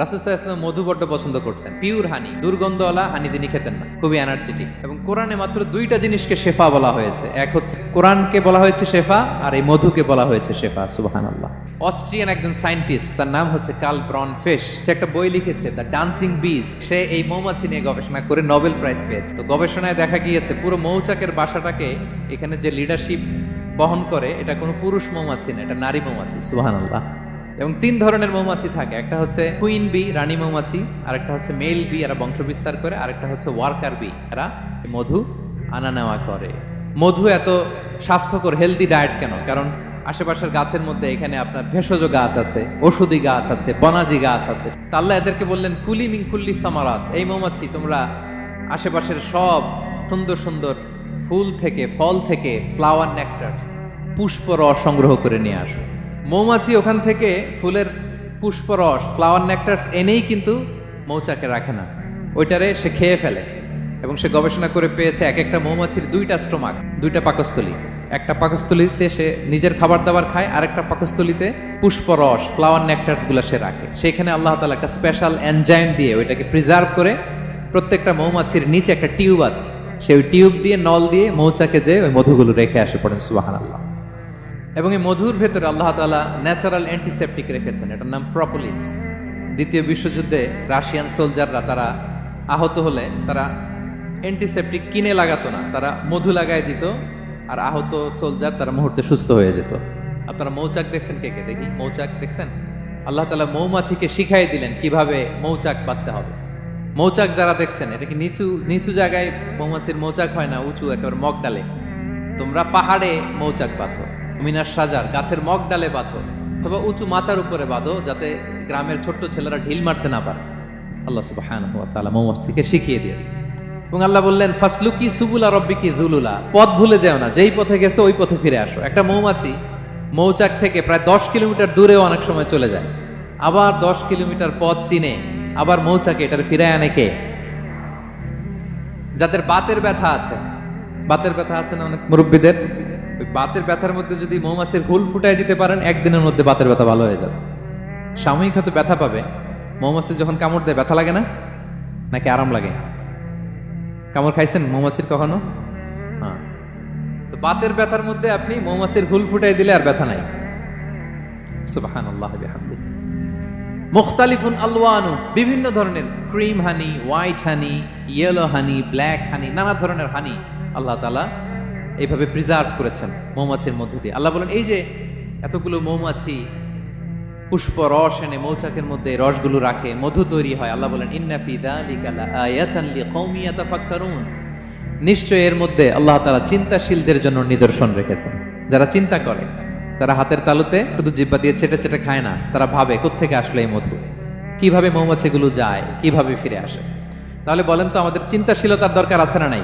রাসুসাহ মধু বড্ড পছন্দ করতেন। পিওর হানি, দুর্গন্ধওয়ালা, হানি তিনি খেতেন না। খুবই এনার্জেটিক এবং কোরআনে মাত্র দুইটা জিনিসকে শেফা বলা হয়েছে। এক হচ্ছে কোরআনকে বলা হয়েছে শেফা, আর এই মধুকে বলা হয়েছে শেফা সুবাহান অস্ট্রিয়ান একজন সায়েন্টিস্ট, তার নাম হচ্ছে কার্ল ব্রন ফিশ। সে একটা বই লিখেছে, দ্য ডান্সিং বিজ। সে এই মৌমাছি নিয়ে গবেষণা করে নোবেল প্রাইজ পেয়েছে। তো গবেষণায় দেখা গিয়েছে, পুরো মৌচাকের বাসাটাকে এখানে যে লিডারশিপ বহন করে, এটা কোনো পুরুষ মৌমাছি না, এটা নারী মৌমাছি সুহান আল্লাহ এবং তিন ধরনের মৌমাছি থাকে। একটা হচ্ছে কুইন বি রানী মৌমাছি, আরেকটা হচ্ছে মেল বি এরা বংশ বিস্তার করে, আরেকটা হচ্ছে ওয়ার্কার বি এরা মধু আনা নেওয়া করে। মধু এত স্বাস্থ্যকর হেলদি ডায়েট কেন? কারণ আশেপাশের গাছের মধ্যে এখানে আপনার ভেষজ গাছ আছে, ওষুধি গাছ আছে, বনাজি গাছ আছে। তা আল্লাহ এদেরকে বললেন, কুলি মিং কুল্লি সামারাত। এই মৌমাছি তোমরা আশেপাশের সব সুন্দর সুন্দর ফুল থেকে, ফল থেকে ফ্লাওয়ার নেকটার্স পুষ্প রস সংগ্রহ করে নিয়ে আসো। মৌমাছি ওখান থেকে ফুলের পুষ্প রস ফ্লাওয়ার নেকটার্স এনেই কিন্তু মৌচাকে রাখে না। ওইটারে সে খেয়ে ফেলে এবং সে গবেষণা করে পেয়েছে এক একটা মৌমাছির দুইটা স্টোমাক, দুইটা পাকস্থলী। একটা পাকস্থলীতে সে নিজের খাবার দাবার খায় আর একটা পাকস্থলীতে পুষ্পরস ফ্লাওয়ার নেকটার্সগুলা সে রাখে। সেখানে আল্লাহ তালা একটা স্পেশাল এনজাইম দিয়ে ওইটাকে প্রিজার্ভ করে প্রত্যেকটা মৌমাছির নিচে একটা টিউব আছে। সে ওই টিউব দিয়ে নল দিয়ে মৌচাকে যে ওই মধুগুলো রেখে আসে পড়েন সুবাহান আল্লাহ এবং এই মধুর ভেতরে আল্লাহ তালা ন্যাচারাল অ্যান্টিসেপটিক রেখেছেন। এটার নাম প্রপোলিস দ্বিতীয় বিশ্বযুদ্ধে রাশিয়ান সোলজাররা তারা আহত হলে তারা অ্যান্টিসেপটিক কিনে লাগাতো না, তারা মধু লাগায় দিত আর আহত সোলজার তারা মুহূর্তে সুস্থ হয়ে যেত। আপনারা মৌচাক দেখছেন কে কে? দেখি, মৌচাক দেখছেন? আল্লাহ তালা মৌমাছিকে শিখাই দিলেন কীভাবে মৌচাক বাঁধতে হবে। মৌচাক যারা দেখছেন, এটা কি নিচু নিচু জায়গায় মৌমাছির মৌচাক হয় না, উঁচু, একেবারে মগ ডালে তোমরা পাহাড়ে মৌচাক বাঁধো। মিনার সাজার গাছের মগ ডালে বাঁধো, অথবা উঁচু মাচার উপরে বাঁধো, যাতে গ্রামের ছোট্ট ছেলেরা ঢিল মারতে না পারে। আল্লাহ তাআলা মৌমাছিকে শিখিয়ে দিয়েছে। এবং আল্লাহ বললেন, ফাসলুকি সুবুলা রব্বিকি জুলুলা পথ ভুলে যেও না, যেই পথে গেছো ওই পথে ফিরে আসো। একটা মৌমাছি মৌচাক থেকে প্রায় দশ কিলোমিটার দূরেও অনেক সময় চলে যায়। আবার দশ কিলোমিটার পথ চিনে, আবার মৌচাকে এটার ফিরে আনে কে? যাদের বাতের ব্যথা আছে। বাতের ব্যথা আছে না অনেক মুরব্বীদের? বাতের ব্যথার মধ্যে যদি মৌমাছির হুল ফুটাই দিতে পারেন, একদিনের মধ্যে বাতের ব্যথা ভালো হয়ে যাবে। সাময়িক হয়তো ব্যথা পাবে। মৌমাছি যখন কামড় দেয়, ব্যথা লাগে না? নাকি আরাম লাগে? কামড় খাইছেন মৌমাছির কখনো? হ্যাঁ। তো বাতের ব্যথার মধ্যে আপনি মৌমাছির হুল ফুটাই দিলে আর ব্যথা নাই। সুবহানাল্লাহ বিহামদিহি মুখতালিফুন আলওয়ানু, বিভিন্ন ধরনের cream honey, white honey, yellow honey, black honey, নানা ধরনের হানি আল্লাহ তালা এইভাবে প্রিজার্ভ করেছেন মৌমাছির মধ্য দিয়ে। আল্লাহ বলেন, এই যে এতগুলো মৌমাছি পুষ্প রস এনে মৌচাকের মধ্যে রসগুলো রাখে, মধু তৈরি হয়। আল্লাহ বলেন ইন্নাফি দালিকা লাআয়াতান লিকৌমি ইয়াতাফাক্কারুন। নিশ্চয় এর মধ্যে আল্লাহ তাআলা চিন্তাশীলদের জন্য নিদর্শন রেখেছেন। যারা চিন্তা করে, তারা হাতের তালুতে শুধু জিব্বা দিয়ে চেটে চেটে খায় না, তারা ভাবে, কোত্থেকে আসলে এই মধু? কীভাবে মৌমাছিগুলো যায়? কীভাবে ফিরে আসে? তাহলে বলেন তো, আমাদের চিন্তাশীলতার দরকার আছে না নাই?